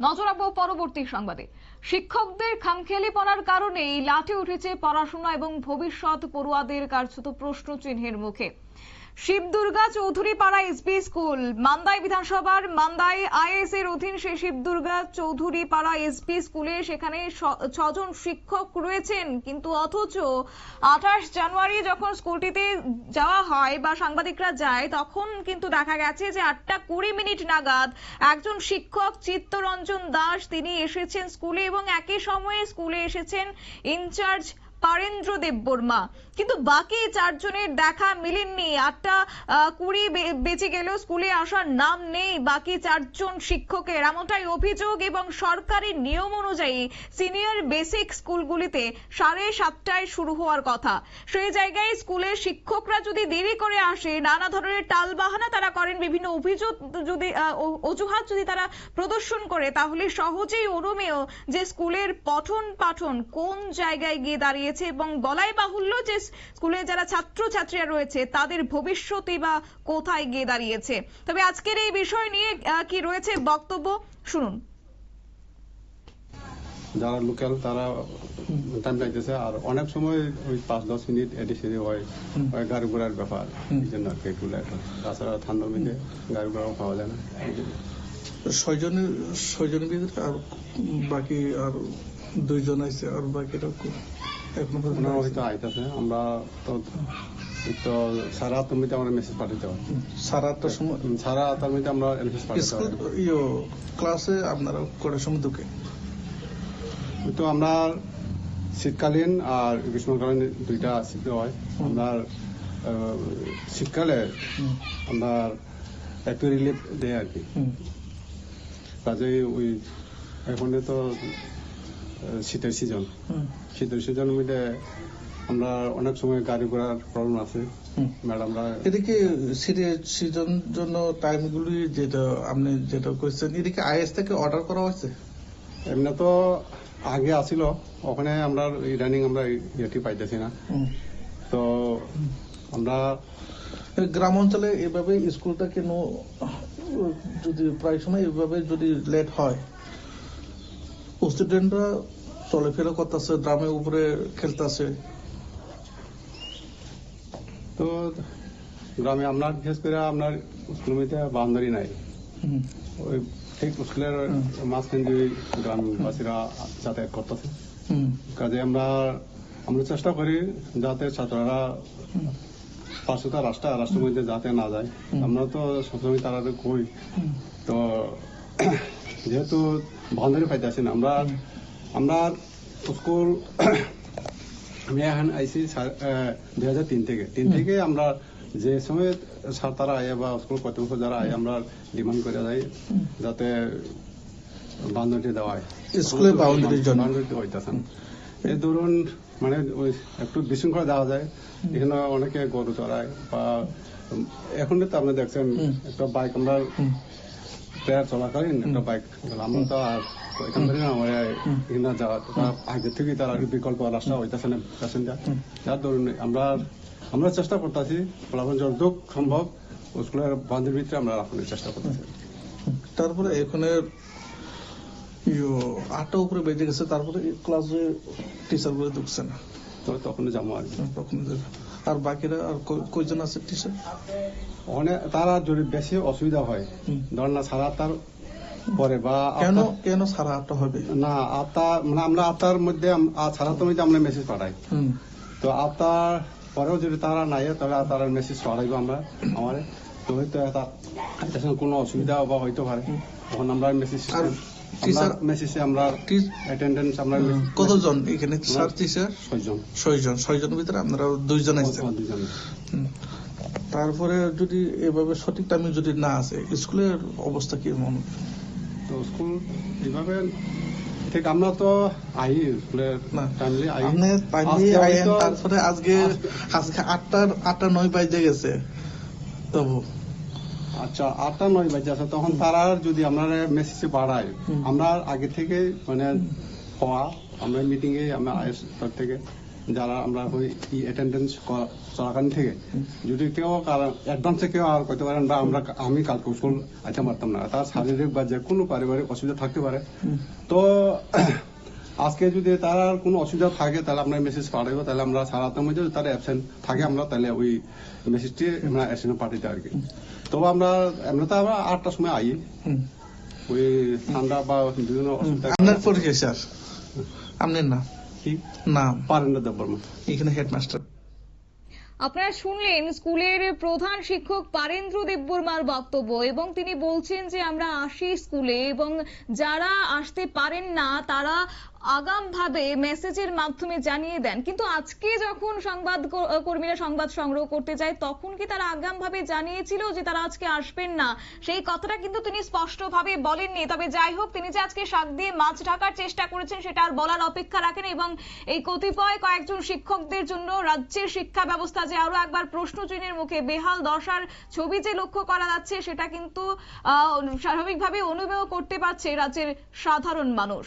নজর রাখব পরবর্তী সংবাদে। শিক্ষকদের খামখেয়ালিপনার কারণে লাঠে উঠেছে পড়াশোনা এবং ভবিষ্যৎ পড়ুয়াদের কার্যত প্রশ্ন চিহ্নের মুখে। শিবদুর্গা চৌধুরী পাড়া এসবি স্কুল, মান্দাই বিধানসভার মান্দাই আইএস এর অধীন সেই শিবদুর্গা চৌধুরী পাড়া এসবি স্কুলে সেখানে ছজন শিক্ষক রয়েছেন। কিন্তু অথচ আঠাশ জানুয়ারি যখন স্কুলটিতে যাওয়া হয় বা সাংবাদিকরা যায়, তখন কিন্তু দেখা গেছে যে আটটা কুড়ি মিনিট নাগাদ একজন শিক্ষক চিত্তরঞ্জন দাস, তিনি এসেছেন স্কুলে এবং একই সময়ে স্কুলে এসেছেন ইনচার্জ পারেন্দ্র দেববর্মা কিন্তু বাকি চারজনের দেখা মিলেননি। আটটা কুড়ি বেঁচে গেলেও স্কুলে আসার নাম নেই বাকি চারজন শিক্ষকের। এমনটাই অভিযোগ এবং সরকারি নিয়ম অনুযায়ী সিনিয়র বেসিক স্কুলগুলিতে সাড়ে সাতটায় শুরু হওয়ার কথা। সেই জায়গায় স্কুলের শিক্ষকরা যদি দেরি করে আসে, নানা ধরনের টালবাহানা তারা করেন, বিভিন্ন অভিযোগ যদি অজুহাত যদি তারা প্রদর্শন করে, তাহলে সহজেই অনুমেয় যে স্কুলের পঠন পাঠন কোন জায়গায় গিয়ে দাঁড়িয়েছে এবং বলাই বাহুল্য যে স্কুলে যারা ছাত্র ছাত্রীরা রয়েছে তাদের ভবিষ্যৎই বা কোথায় গিয়ে দাঁড়িয়েছে? তবে আজকের এই বিষয় নিয়ে কি রয়েছে বক্তব্য? শুনুন। যারা লোকাল তারা টাইম লাগতেছে। আর অনেক সময় ওই পাঁচ দশ মিনিট এডি সেডি হয়। ওই গাড়ি ঘোড়ার ব্যাপার। এই জন্য আর কি একটু লেট হয় তাছাড়া ঠান্ডার মধ্যে গাড়ি ঘোড়াও পাওয়া যায় না। ছয়জনের ছয়জনের ভিতরে আর বাকি আর দুইজন আছে। আর বাকিরা ওনারা হয়তো আইতাছে আমরা তো তো সারা মধ্যে আমরা মেসেজ পাঠাতে সাড়ে আটটার সময় সারা মধ্যে আমরা মেসেজ পাঠাতে স্কুল ইয়ো ক্লাসে আপনারা কটার সময় তো আমরা শীতকালীন আর গ্রীষ্মকালীন দুইটা শীত হয়। আমরা আহ, শীতকালে আমরা একটু রিলিফ দেয় আর কি। কাজেই ওই এখন তো শীতের সিজন শীতের সিজন মধ্যে আমরা অনেক সময় গাড়ি ঘোড়ার প্রবলেম আছে। ম্যাডামরা এদিকে সিরিয়াস সিজন জন্য টাইমগুলি যেটা আপনি যেটা কইছেন এদিকে আইএস থেকে অর্ডার করা হয়েছে? এমনি তো আগে আসিল ওখানে আমরা ইদানিং আমরা ইয়েটি পাইতেছি না। তো আমরা গ্রাম অঞ্চলে এভাবে স্কুলটা কেন যদি প্রায় সময় এভাবে যদি লেট হয় স্টুডেন্টরা চলাফেরা করতেছে গ্রামের উপরে খেলতেছে। তো গ্রামে আপনার বিশেষ করে আপনার স্কুলের মধ্যে বাউন্ডারি নাই। ওই ঠিক স্কুলের মাঝখান দিয়ে গ্রামবাসীরা যাতায়াত করতেছে। কাজে আমরা আমরা চেষ্টা করি যাতে ছাত্ররা পাঁচশোটা রাস্তা রাষ্ট্রের মধ্যে যাতে না যায়। আমরা তো সবসময় তারা কই। তো যেহেতু বাউন্ডারি পাইতেছি না আমরা আমরা স্কুল আমি এখন আইসি দুই হাজার তিন থেকে। তিন থেকে আমরা যে সময় স্যার তারা আয় বা স্কুল কর্তৃপক্ষ যারা আয় আমরা ডিমান্ড করে যাই যাতে বাউন্ডারি দেওয়া হয়। boundary জন্য। বাউন্ডারি হইতেছে না। এই ধরুন মানে ওই একটু বিশৃঙ্খলা দেওয়া যায় এখানে অনেকে গরু চড়ায় বা এখন তো আপনি দেখছেন একটা বাইক আমরা প্রেয়ার চলাকালীন একটা বাইক আমরা তো আর এখান থেকে না আমার। এখানে যাওয়া আগে থেকে তার আর বিকল্প রাস্তা হইতেছে না প্যাসেঞ্জার। যার ধরুন আমরা আমরা চেষ্টা করতেছি ফলাফল যতটুক সম্ভব স্কুলের বান্ধবীর ভিতরে আমরা রাখানোর চেষ্টা করতেছি তারপরে এখানে আটটা উপরে বেজে গেছে তারপরে ক্লাসে টিচারগুলো ঢুকছে না তো তখন যাব আর তখন আর বাকিরা আর কয়- কয়জন আছে টিচার? অনেক তারা যদি বেশি অসুবিধা হয় হুম। ধর না সারা আটটার পরে বা কেন কেন সারা আটটা হবে? না আটটা মানে আমরা আটটার মধ্যে আটটার মধ্যে আমরা মেসেজ পাঠাই। তো আটটার পরেও যদি তারা নাই তাহলে তারা মেসেজ পাঠাইব আমরা আমার। তো হয়তো তার তার কোনো অসুবিধা বা হইতে পারে। তখন আমরা মেসেজ আর মেসেজে আমরা অ্যাটেন্ডেন্স আমরা কতজন এখানে? স্যার টিচার ছয়জন। ছয়জন। ছয়জনের ভিতরে আপনারা দুইজন আসছেন তারপরে যদি এভাবে সঠিক টাইমে যদি না আসে স্কুলের অবস্থা কি মনে তো স্কুল এইভাবে ঠিক আমরা তো আই স্কুলের না টাইমলি আই। আপনি পাইনি আইয়েন তারপরে আজকে আজকে আটটার আটটা নয় বাজে গেছে। তবু আচ্ছা আটটা নয় বাজে আছে তখন তারা যদি আমরা মেসেজে বাড়ায় আমরা আগে থেকে মানে হওয়া আমরা মিটিং এ আমরা আইএস থেকে যারা আমরা ওই অ্যাটেন্ডেন্স চলাকালীন থেকে যদি কেউ অ্যাডভান্সে কেউ আর করতে পারেন বা আমরা আমি কালকে স্কুল আইতে পারতাম না। তার শারীরিক বা যে কোনো পারিবারিক অসুবিধা থাকতে পারে। তো আজকে যদি তার আর কোনো অসুবিধা থাকে তাহলে আমরা মেসেজ পাঠাবো। তাহলে আমরা সারাতের মধ্যে যদি তারা অ্যাবসেন্ট থাকে আমরা তাহলে ওই মেসেজটি আমরা এসে পাঠাতে আর কি। তবে আমরা এমনি তো আমরা আটটার সময় আই ওই ঠান্ডা বা বিভিন্ন অসুবিধা আপনার পরিচয় স্যার? আপনার নাম কি? নাম পারেন না দেববর্মা। এখানে হেডমাস্টার আপনারা শুনলেন স্কুলের প্রধান শিক্ষক পারেন্দ্র দেববর্মার বক্তব্য এবং তিনি বলছেন যে আমরা আসি স্কুলে এবং যারা আসতে পারেন না তারা আগাম ভাবে মেসেজের মাধ্যমে জানিয়ে দেন। কিন্তু আজকে যখন সংবাদ কর্মীরা সংবাদ সংগ্রহ করতে যায়, তখন কি তারা আগাম ভাবে জানিয়েছিল যে তারা আজকে আসবেন না? সেই কথাটা কিন্তু তিনি স্পষ্টভাবে বলেননি। তবে যাই হোক, তিনি যে আজকে শাক দিয়ে মাছ ঢাকার চেষ্টা করেছেন, সেটা আর বলার অপেক্ষা রাখেন এবং এই কতিপয় কয়েকজন শিক্ষকদের জন্য রাজ্যের শিক্ষা ব্যবস্থা যে আরও একবার প্রশ্ন চিহ্নের মুখে বেহাল দশার ছবি যে লক্ষ্য করা যাচ্ছে, সেটা কিন্তু স্বাভাবিকভাবে অনুভব করতে পারছে রাজ্যের সাধারণ মানুষ।